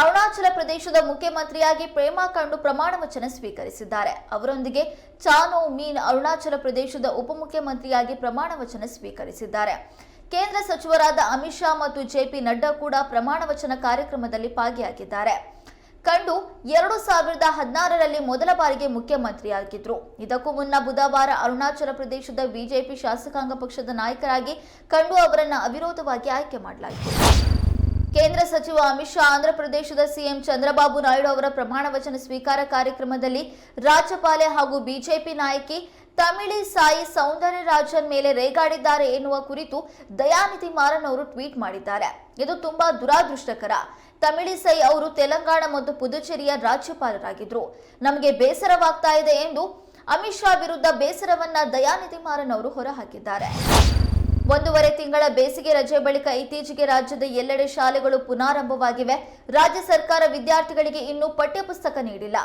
ಅರುಣಾಚಲ ಪ್ರದೇಶದ ಮುಖ್ಯಮಂತ್ರಿಯಾಗಿ ಪ್ರೇಮಾ ಕಂಡು ಪ್ರಮಾಣ ವಚನ ಸ್ವೀಕರಿಸಿದ್ದಾರೆ. ಅವರೊಂದಿಗೆ ಚಾನೋ ಮೀನ್ ಅರುಣಾಚಲ ಪ್ರದೇಶದ ಉಪಮುಖ್ಯಮಂತ್ರಿಯಾಗಿ ಪ್ರಮಾಣ ವಚನ ಸ್ವೀಕರಿಸಿದ್ದಾರೆ. ಕೇಂದ್ರ ಸಚಿವರಾದ ಅಮಿತ್ ಶಾ ಮತ್ತು ಜೆಪಿ ನಡ್ಡಾ ಕೂಡ ಪ್ರಮಾಣ ವಚನ ಕಾರ್ಯಕ್ರಮದಲ್ಲಿ ಭಾಗಿಯಾಗಿದ್ದಾರೆ. ಕಂಡು ಎರಡು ಸಾವಿರದ ಹದಿನಾರರಲ್ಲಿ ಮೊದಲ ಬಾರಿಗೆ ಮುಖ್ಯಮಂತ್ರಿಯಾಗಿದ್ದರು ಇದಕ್ಕೂ ಮುನ್ನ ಬುಧವಾರ ಅರುಣಾಚಲ ಪ್ರದೇಶದ ಬಿಜೆಪಿ ಶಾಸಕಾಂಗ ಪಕ್ಷದ ನಾಯಕರಾಗಿ ಕಂಡು ಅವರನ್ನು ಅವಿರೋಧವಾಗಿ ಆಯ್ಕೆ ಮಾಡಲಾಯಿತು. ಕೇಂದ್ರ ಸಚಿವ ಅಮಿತ್ ಶಾ ಆಂಧ್ರಪ್ರದೇಶದ ಸಿಎಂ ಚಂದ್ರಬಾಬು ನಾಯ್ಡು ಅವರ ಪ್ರಮಾಣ ವಚನ ಸ್ವೀಕಾರ ಕಾರ್ಯಕ್ರಮದಲ್ಲಿ ರಾಜ್ಯಪಾಲೆ ಹಾಗೂ ಬಿಜೆಪಿ ನಾಯಕಿ ತಮಿಳಿ ಸಾಯಿ ಸೌಂದರ್ಯರಾಜನ್ ಮೇಲೆ ರೇಗಾಡಿದ್ದಾರೆ ಎನ್ನುವ ಕುರಿತು ದಯಾನಿಧಿ ಮಾರನ್ ಅವರು ಟ್ವೀಟ್ ಮಾಡಿದ್ದಾರೆ. ಇದು ತುಂಬಾ ದುರಾದೃಷ್ಟಕರ. ತಮಿಳಿಸೈ ಅವರು ತೆಲಂಗಾಣ ಮತ್ತು ಪುದುಚೇರಿಯ ರಾಜ್ಯಪಾಲರಾಗಿದ್ರು. ನಮಗೆ ಬೇಸರವಾಗ್ತಾ ಇದೆ ಎಂದು ಅಮಿತ್ ಶಾ ವಿರುದ್ಧ ಬೇಸರವನ್ನ ದಯಾನಿಧಿ ಮಾರನ್ ಅವರು ಹೊರಹಾಕಿದ್ದಾರೆ. ಒಂದೂವರೆ ತಿಂಗಳ ಬೇಸಿಗೆ ರಜೆ ಬಳಿಕ ಇತ್ತೀಚೆಗೆ ರಾಜ್ಯದ ಎಲ್ಲೆಡೆ ಶಾಲೆಗಳು ಪುನಾರಂಭವಾಗಿವೆ. ರಾಜ್ಯ ಸರ್ಕಾರ ವಿದ್ಯಾರ್ಥಿಗಳಿಗೆ ಇನ್ನೂ ಪಠ್ಯಪುಸ್ತಕ ನೀಡಿಲ್ಲ.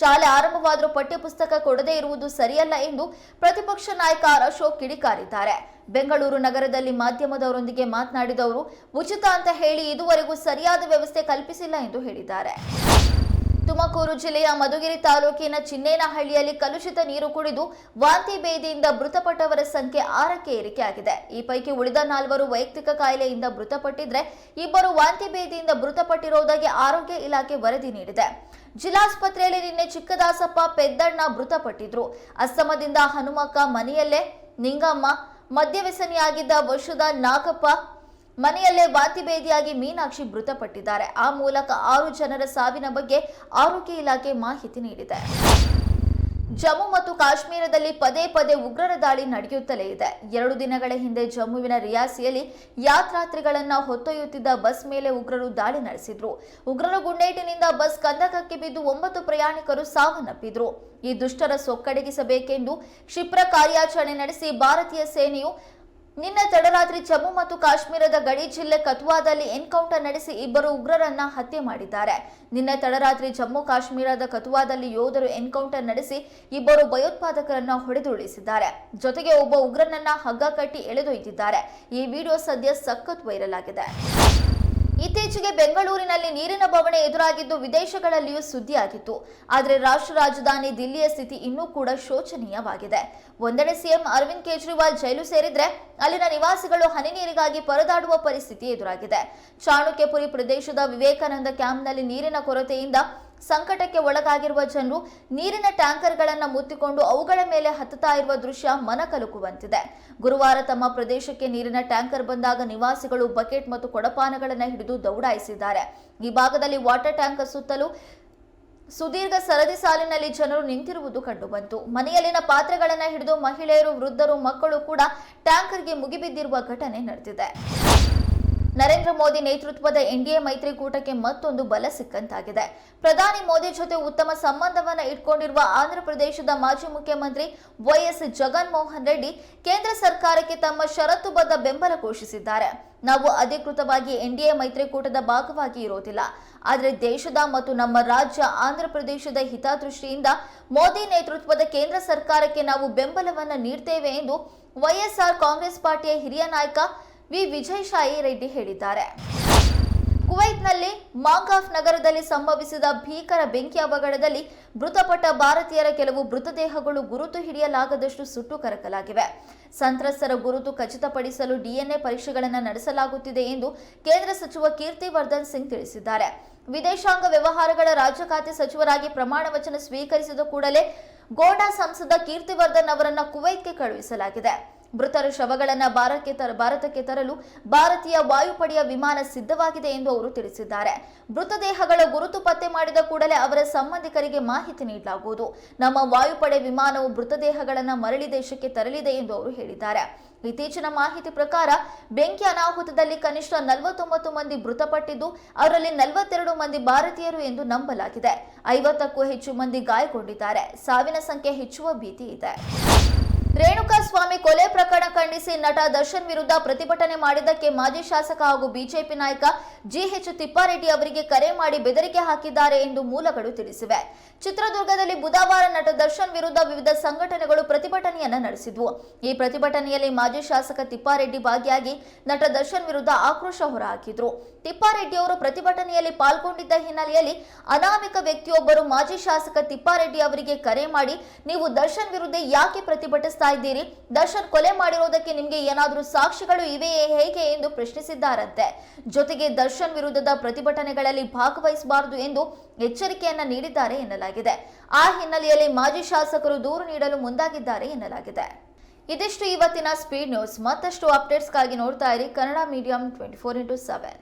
ಶಾಲೆ ಆರಂಭವಾದರೂ ಪಠ್ಯಪುಸ್ತಕ ಕೊಡದೇ ಇರುವುದು ಸರಿಯಲ್ಲ ಎಂದು ಪ್ರತಿಪಕ್ಷ ನಾಯಕ ಅಶೋಕ್ ಕಿಡಿಕಾರಿದ್ದಾರೆ. ಬೆಂಗಳೂರು ನಗರದಲ್ಲಿ ಮಾಧ್ಯಮದವರೊಂದಿಗೆ ಮಾತನಾಡಿದವರು, ಉಚಿತ ಅಂತ ಹೇಳಿ ಇದುವರೆಗೂ ಸರಿಯಾದ ವ್ಯವಸ್ಥೆ ಕಲ್ಪಿಸಿಲ್ಲ ಎಂದು ಹೇಳಿದ್ದಾರೆ. ತುಮಕೂರು ಜಿಲ್ಲೆಯ ಮಧುಗಿರಿ ತಾಲೂಕಿನ ಚಿನ್ನೇನಹಳ್ಳಿಯಲ್ಲಿ ಕಲುಷಿತ ನೀರು ಕುಡಿದು ವಾಂತಿ ಭೇದಿಯಿಂದ ಮೃತಪಟ್ಟವರ ಸಂಖ್ಯೆ ಆರಕ್ಕೆ ಏರಿಕೆಯಾಗಿದೆ. ಈ ಪೈಕಿ ಉಳಿದ ನಾಲ್ವರು ವೈಯಕ್ತಿಕ ಕಾಯಿಲೆಯಿಂದ ಮೃತಪಟ್ಟಿದ್ರೆ ಇಬ್ಬರು ವಾಂತಿ ಭೇದಿಯಿಂದ ಮೃತಪಟ್ಟಿರುವುದಾಗಿ ಆರೋಗ್ಯ ಇಲಾಖೆ ವರದಿ ನೀಡಿದೆ. ಜಿಲ್ಲಾಸ್ಪತ್ರೆಯಲ್ಲಿ ನಿನ್ನೆ ಚಿಕ್ಕದಾಸಪ್ಪ ಪೆದ್ದಣ್ಣ ಮೃತಪಟ್ಟಿದ್ರು. ಅಸ್ತಮದಿಂದ ಹನುಮಕ್ಕ ಮನೆಯಲ್ಲೇ, ನಿಂಗಮ್ಮ, ಮದ್ಯವ್ಯಸನಿಯಾಗಿದ್ದ ವರ್ಷದ ನಾಗಪ್ಪ ಮನೆಯಲ್ಲೇ ವಾಂತಿ ಭೇದಿಯಾಗಿ ಮೀನಾಕ್ಷಿ ಮೃತಪಟ್ಟಿದ್ದಾರೆ. ಆ ಮೂಲಕ ಆರು ಜನರ ಸಾವಿನ ಬಗ್ಗೆ ಆರೋಗ್ಯ ಇಲಾಖೆ ಮಾಹಿತಿ ನೀಡಿದೆ. ಜಮ್ಮು ಮತ್ತು ಕಾಶ್ಮೀರದಲ್ಲಿ ಪದೇ ಪದೇ ಉಗ್ರರ ದಾಳಿ ನಡೆಯುತ್ತಲೇ ಇದೆ. ಎರಡು ದಿನಗಳ ಹಿಂದೆ ಜಮ್ಮುವಿನ ರಿಯಾಸಿಯಲ್ಲಿ ಯಾತ್ರಾರ್ಥಿಗಳನ್ನ ಹೊತ್ತೊಯ್ಯುತ್ತಿದ್ದ ಬಸ್ ಮೇಲೆ ಉಗ್ರರು ದಾಳಿ ನಡೆಸಿದ್ರು. ಉಗ್ರರ ಗುಂಡೇಟಿನಿಂದ ಬಸ್ ಕಂದಕಕ್ಕೆ ಬಿದ್ದು ಒಂಬತ್ತು ಪ್ರಯಾಣಿಕರು ಸಾವನ್ನಪ್ಪಿದ್ರು. ಈ ದುಷ್ಟರ ಸೊಕ್ಕಡಗಿಸಬೇಕೆಂದು ಕ್ಷಿಪ್ರ ಕಾರ್ಯಾಚರಣೆ ನಡೆಸಿ ಭಾರತೀಯ ಸೇನೆಯು ನಿನ್ನೆ ತಡರಾತ್ರಿ ಜಮ್ಮು ಮತ್ತು ಕಾಶ್ಮೀರದ ಗಡಿ ಜಿಲ್ಲೆ ಕತುವಾದಲ್ಲಿ ಎನ್ಕೌಂಟರ್ ನಡೆಸಿ ಇಬ್ಬರು ಉಗ್ರರನ್ನ ಹತ್ಯೆ ಮಾಡಿದ್ದಾರೆ. ನಿನ್ನೆ ತಡರಾತ್ರಿ ಜಮ್ಮು ಕಾಶ್ಮೀರದ ಕತುವಾದಲ್ಲಿ ಯೋಧರು ಎನ್ಕೌಂಟರ್ ನಡೆಸಿ ಇಬ್ಬರು ಭಯೋತ್ಪಾದಕರನ್ನ ಹೊಡೆದುರುಳಿಸಿದ್ದಾರೆ. ಜೊತೆಗೆ ಒಬ್ಬ ಉಗ್ರನನ್ನ ಹಗ್ಗ ಕಟ್ಟಿ ಎಳೆದೊಯ್ದಿದ್ದಾರೆ. ಈ ವಿಡಿಯೋ ಸದ್ಯ ಸಖತ್ ವೈರಲ್ ಆಗಿದೆ. ಇತ್ತೀಚೆಗೆ ಬೆಂಗಳೂರಿನಲ್ಲಿ ನೀರಿನ ಬವಣೆ ಎದುರಾಗಿದ್ದು ವಿದೇಶಗಳಲ್ಲಿಯೂ ಸುದ್ದಿಯಾಗಿತ್ತು. ಆದರೆ ರಾಷ್ಟ್ರ ರಾಜಧಾನಿ ದಿಲ್ಲಿಯ ಸ್ಥಿತಿ ಇನ್ನೂ ಕೂಡ ಶೋಚನೀಯವಾಗಿದೆ. ಒಂದೆಡೆ ಸಿಎಂ ಅರವಿಂದ್ ಕೇಜ್ರಿವಾಲ್ ಜೈಲು ಸೇರಿದ್ರೆ ಅಲ್ಲಿನ ನಿವಾಸಿಗಳು ಹನಿ ನೀರಿಗಾಗಿ ಪರದಾಡುವ ಪರಿಸ್ಥಿತಿ ಎದುರಾಗಿದೆ. ಚಾಣಕ್ಯಪುರಿ ಪ್ರದೇಶದ ವಿವೇಕಾನಂದ ಕ್ಯಾಂಪ್ನಲ್ಲಿ ನೀರಿನ ಕೊರತೆಯಿಂದ ಸಂಕಟಕ್ಕೆ ಒಳಗಾಗಿರುವ ಜನರು ನೀರಿನ ಟ್ಯಾಂಕರ್ಗಳನ್ನು ಮುತ್ತಿಕೊಂಡು ಅವುಗಳ ಮೇಲೆ ಹತ್ತುತ್ತಾ ಇರುವ ದೃಶ್ಯ ಮನಕಲುಕುವಂತಿದೆ. ಗುರುವಾರ ತಮ್ಮ ಪ್ರದೇಶಕ್ಕೆ ನೀರಿನ ಟ್ಯಾಂಕರ್ ಬಂದಾಗ ನಿವಾಸಿಗಳು ಬಕೆಟ್ ಮತ್ತು ಕೊಡಪಾನಗಳನ್ನು ಹಿಡಿದು ದೌಡಾಯಿಸಿದ್ದಾರೆ. ಈ ಭಾಗದಲ್ಲಿ ವಾಟರ್ ಟ್ಯಾಂಕರ್ ಸುತ್ತಲೂ ಸುದೀರ್ಘ ಸರದಿ ಸಾಲಿನಲ್ಲಿ ಜನರು ನಿಂತಿರುವುದು ಕಂಡುಬಂತು. ಮನೆಯಲ್ಲಿನ ಪಾತ್ರೆಗಳನ್ನು ಹಿಡಿದು ಮಹಿಳೆಯರು, ವೃದ್ಧರು, ಮಕ್ಕಳು ಕೂಡ ಟ್ಯಾಂಕರ್ಗೆ ಮುಗಿಬಿದ್ದಿರುವ ಘಟನೆ ನಡೆದಿದೆ. ನರೇಂದ್ರ ಮೋದಿ ನೇತೃತ್ವದ ಎನ್ಡಿಎ ಮೈತ್ರಿಕೂಟಕ್ಕೆ ಮತ್ತೊಂದು ಬಲ ಸಿಕ್ಕಂತಾಗಿದೆ. ಪ್ರಧಾನಿ ಮೋದಿ ಜೊತೆ ಉತ್ತಮ ಸಂಬಂಧವನ್ನು ಇಟ್ಕೊಂಡಿರುವ ಆಂಧ್ರಪ್ರದೇಶದ ಮಾಜಿ ಮುಖ್ಯಮಂತ್ರಿ ವೈಎಸ್ ಜಗನ್ಮೋಹನ್ ರೆಡ್ಡಿ ಕೇಂದ್ರ ಸರ್ಕಾರಕ್ಕೆ ತಮ್ಮ ಷರತ್ತುಬದ್ಧ ಬೆಂಬಲ ಘೋಷಿಸಿದ್ದಾರೆ. ನಾವು ಅಧಿಕೃತವಾಗಿ ಎನ್ಡಿಎ ಮೈತ್ರಿಕೂಟದ ಭಾಗವಾಗಿ ಇರೋದಿಲ್ಲ. ಆದರೆ ದೇಶದ ಮತ್ತು ನಮ್ಮ ರಾಜ್ಯ ಆಂಧ್ರಪ್ರದೇಶದ ಹಿತದೃಷ್ಟಿಯಿಂದ ಮೋದಿ ನೇತೃತ್ವದ ಕೇಂದ್ರ ಸರ್ಕಾರಕ್ಕೆ ನಾವು ಬೆಂಬಲವನ್ನು ನೀಡ್ತೇವೆ ಎಂದು ವೈಎಸ್ಆರ್ ಕಾಂಗ್ರೆಸ್ ಪಾರ್ಟಿಯ ಹಿರಿಯ ನಾಯಕ ವಿ. ವಿಜಯಶಾಯಿ ರೆಡ್ಡಿ ಹೇಳಿದ್ದಾರೆ. ಕುವೈತ್ನಲ್ಲಿ ಮಾಂಗಾಫ್ ನಗರದಲ್ಲಿ ಸಂಭವಿಸಿದ ಭೀಕರ ಬೆಂಕಿ ಅವಘಡದಲ್ಲಿ ಮೃತಪಟ್ಟ ಭಾರತೀಯರ ಕೆಲವು ಮೃತದೇಹಗಳು ಗುರುತು ಹಿಡಿಯಲಾಗದಷ್ಟು ಸುಟ್ಟು ಕರಕಲಾಗಿವೆ. ಸಂತ್ರಸ್ತರ ಗುರುತು ಖಚಿತಪಡಿಸಲು ಡಿಎನ್ಎ ಪರೀಕ್ಷೆಗಳನ್ನು ನಡೆಸಲಾಗುತ್ತಿದೆ ಎಂದು ಕೇಂದ್ರ ಸಚಿವ ಕೀರ್ತಿವರ್ಧನ್ ಸಿಂಗ್ ತಿಳಿಸಿದ್ದಾರೆ. ವಿದೇಶಾಂಗ ವ್ಯವಹಾರಗಳ ರಾಜ್ಯ ಖಾತೆ ಸಚಿವರಾಗಿ ಪ್ರಮಾಣ ವಚನ ಸ್ವೀಕರಿಸಿದ ಕೂಡಲೇ ಗೋಡಾ ಸಂಸದ ಕೀರ್ತಿವರ್ಧನ್ ಅವರನ್ನು ಕುವೈತ್ಗೆ ಕಳುಹಿಸಲಾಗಿದೆ. ಮೃತರ ಶವಗಳನ್ನು ಭಾರತಕ್ಕೆ ತರ, ಭಾರತಕ್ಕೆ ತರಲು ಭಾರತೀಯ ವಾಯುಪಡೆಯ ವಿಮಾನ ಸಿದ್ಧವಾಗಿದೆ ಎಂದು ಅವರು ತಿಳಿಸಿದ್ದಾರೆ. ಮೃತದೇಹಗಳ ಗುರುತು ಪತ್ತೆ ಮಾಡಿದ ಕೂಡಲೇ ಅವರ ಸಂಬಂಧಿಕರಿಗೆ ಮಾಹಿತಿ ನೀಡಲಾಗುವುದು. ನಮ್ಮ ವಾಯುಪಡೆ ವಿಮಾನವು ಮೃತದೇಹಗಳನ್ನು ಮರಳಿ ದೇಶಕ್ಕೆ ತರಲಿದೆ ಎಂದು ಅವರು ಹೇಳಿದ್ದಾರೆ. ಇತ್ತೀಚಿನ ಮಾಹಿತಿ ಪ್ರಕಾರ ಬೆಂಕಿ ಅನಾಹುತದಲ್ಲಿ ಕನಿಷ್ಠ ನಲವತ್ತೊಂಬತ್ತು ಮಂದಿ ಮೃತಪಟ್ಟಿದ್ದು, ಅವರಲ್ಲಿ ನಲವತ್ತೆರಡು ಮಂದಿ ಭಾರತೀಯರು ಎಂದು ನಂಬಲಾಗಿದೆ. ಐವತ್ತಕ್ಕೂ ಹೆಚ್ಚು ಮಂದಿ ಗಾಯಗೊಂಡಿದ್ದಾರೆ. ಸಾವಿನ ಸಂಖ್ಯೆ ಹೆಚ್ಚುವ ಭೀತಿ ಇದೆ. ರೇಣುಕಾಸ್ವಾಮಿ ಕೊಲೆ ಪ್ರಕರಣ ಖಂಡಿಸಿ ನಟ ದರ್ಶನ್ ವಿರುದ್ಧ ಪ್ರತಿಭಟನೆ ಮಾಡಿದ್ದಕ್ಕೆ ಮಾಜಿ ಶಾಸಕ ಹಾಗೂ ಬಿಜೆಪಿ ನಾಯಕ ಜಿಎಚ್ ತಿಪ್ಪಾರೆಡ್ಡಿ ಅವರಿಗೆ ಕರೆ ಮಾಡಿ ಬೆದರಿಕೆ ಹಾಕಿದ್ದಾರೆ ಎಂದು ಮೂಲಗಳು ತಿಳಿಸಿವೆ. ಚಿತ್ರದುರ್ಗದಲ್ಲಿ ಬುಧವಾರ ನಟ ದರ್ಶನ್ ವಿರುದ್ಧ ವಿವಿಧ ಸಂಘಟನೆಗಳು ಪ್ರತಿಭಟನೆಯನ್ನ ನಡೆಸಿದ್ವು. ಈ ಪ್ರತಿಭಟನೆಯಲ್ಲಿ ಮಾಜಿ ಶಾಸಕ ತಿಪ್ಪಾರೆಡ್ಡಿ ಭಾಗಿಯಾಗಿ ನಟ ದರ್ಶನ್ ವಿರುದ್ಧ ಆಕ್ರೋಶ ಹೊರಹಾಕಿದ್ರು. ತಿಪ್ಪಾರೆಡ್ಡಿ ಅವರು ಪ್ರತಿಭಟನೆಯಲ್ಲಿ ಪಾಲ್ಗೊಂಡಿದ್ದ ಹಿನ್ನೆಲೆಯಲ್ಲಿ ಅನಾಮಿಕ ವ್ಯಕ್ತಿಯೊಬ್ಬರು ಮಾಜಿ ಶಾಸಕ ತಿಪ್ಪಾರೆಡ್ಡಿ ಅವರಿಗೆ ಕರೆ ಮಾಡಿ, ನೀವು ದರ್ಶನ್ ವಿರುದ್ಧ ಯಾಕೆ ಪ್ರತಿಭಟಿಸ್ತಾ ಇದ್ದೀರಿ? ದರ್ಶನ್ ಕೊಲೆ ಮಾಡಿರೋದಕ್ಕೆ ನಿಮಗೆ ಏನಾದರೂ ಸಾಕ್ಷಿಗಳು ಇವೆಯೇ ಹೇಗೆ ಎಂದು ಪ್ರಶ್ನಿಸಿದ್ದಾರಂತೆ. ಜೊತೆಗೆ ದರ್ಶನ್ ವಿರುದ್ಧದ ಪ್ರತಿಭಟನೆಗಳಲ್ಲಿ ಭಾಗವಹಿಸಬಾರದು ಎಂದು ಎಚ್ಚರಿಕೆಯನ್ನ ನೀಡಿದ್ದಾರೆ ಎನ್ನಲಾಗಿದೆ. ಆ ಹಿನ್ನೆಲೆಯಲ್ಲಿ ಮಾಜಿ ಶಾಸಕರು ದೂರು ನೀಡಲು ಮುಂದಾಗಿದ್ದಾರೆ ಎನ್ನಲಾಗಿದೆ. ಇದಿಷ್ಟು ಇವತ್ತಿನ ಸ್ಪೀಡ್ ನ್ಯೂಸ್ ಮತ್ತಷ್ಟು ಅಪ್ಡೇಟ್ಸ್ಗಾಗಿ ನೋಡ್ತಾ ಇರಿ Kannada medium twenty four into seven